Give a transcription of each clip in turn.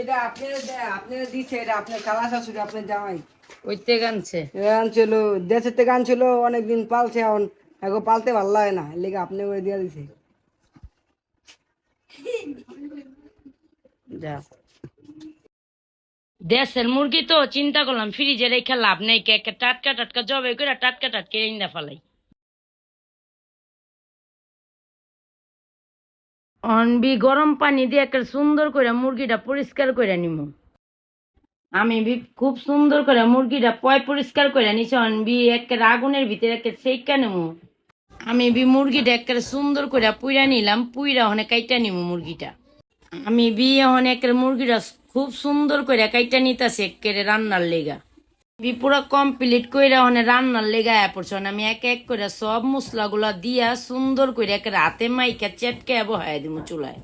এটা আপনি আপনি দিচ্ছে এটা আপনার খালা শাশুড়ি আপনার জামাই। ওইতে গানছে। গান দেশের থেকে অনেকদিন পালছে এখন এখন পালতে ভালো লাগে না লেগে আপনি করে দিয়ে দিছে। যা। দেশের মুরগি তো চিন্তা করলাম ফ্রিজে রেখে লাভ নেই টাটকা টাটকা জবে করে টাটকা টাটকা ইন্দা ফালাই। অনবি গরম পানি দিয়ে একটা সুন্দর করে মুরগিটা পরিষ্কার করে নিব আমি খুব সুন্দর করে মুরগিটা পয় পরিষ্কার করে নিছি, অনবি একের আগুনের ভিতরে একে সেইকা নেব আমি বি মুরগিটা একেবারে সুন্দর করে পুইরা নিলাম, পুইরা ওখানে কাইটা নিব মুরগিটা। আমি বি বিয়ে অনেকের মুরগিটা খুব সুন্দর করে কাইটা নিতেছে একেবারে রান্নার লেগা। বি পুরো কমপ্লিট করে অনেক রান্নার লেগা আয়া পড়ছে। আমি এক এক করে সব মশলাগুলা দিয়া সুন্দর করে একেবারে হাতে মাইকা চেটকে বহাই দিব চুলায়।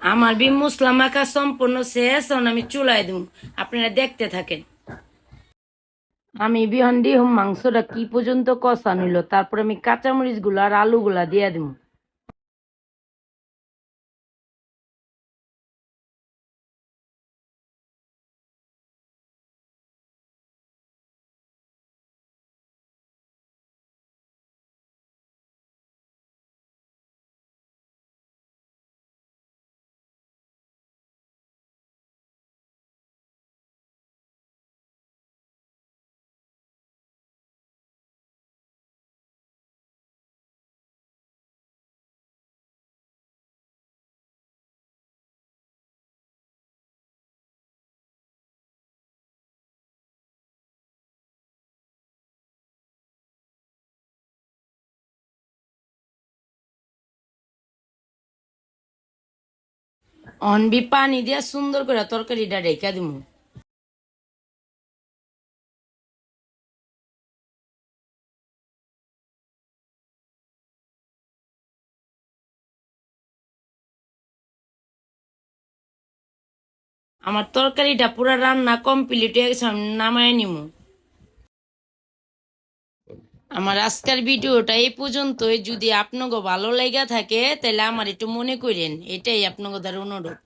আমার বি মশলা মাখা সম্পূর্ণ শেষ আমি চুলাই দিব আপনারা দেখতে থাকেন। আমি বিহন দিয়ে মাংসটা কি পর্যন্ত কষা নিল? তারপর আমি কাঁচামরিচগুলা আর আলু গুলা দিয়ে দিব অনবি পানি দিয়া সুন্দর করে তরকারিটা রেখা দিব আমার তরকারিটা পুরো রান্না কমপ্লিট হয়ে গেছে, আমি নামায় নিব আমার আজকের ভিডিওটা এই পর্যন্তই। যদি আপনাকে ভালো লেগে থাকে, তাহলে আমার একটু মনে করেন, এটাই আপনাকে দ্বারা অনুরোধ।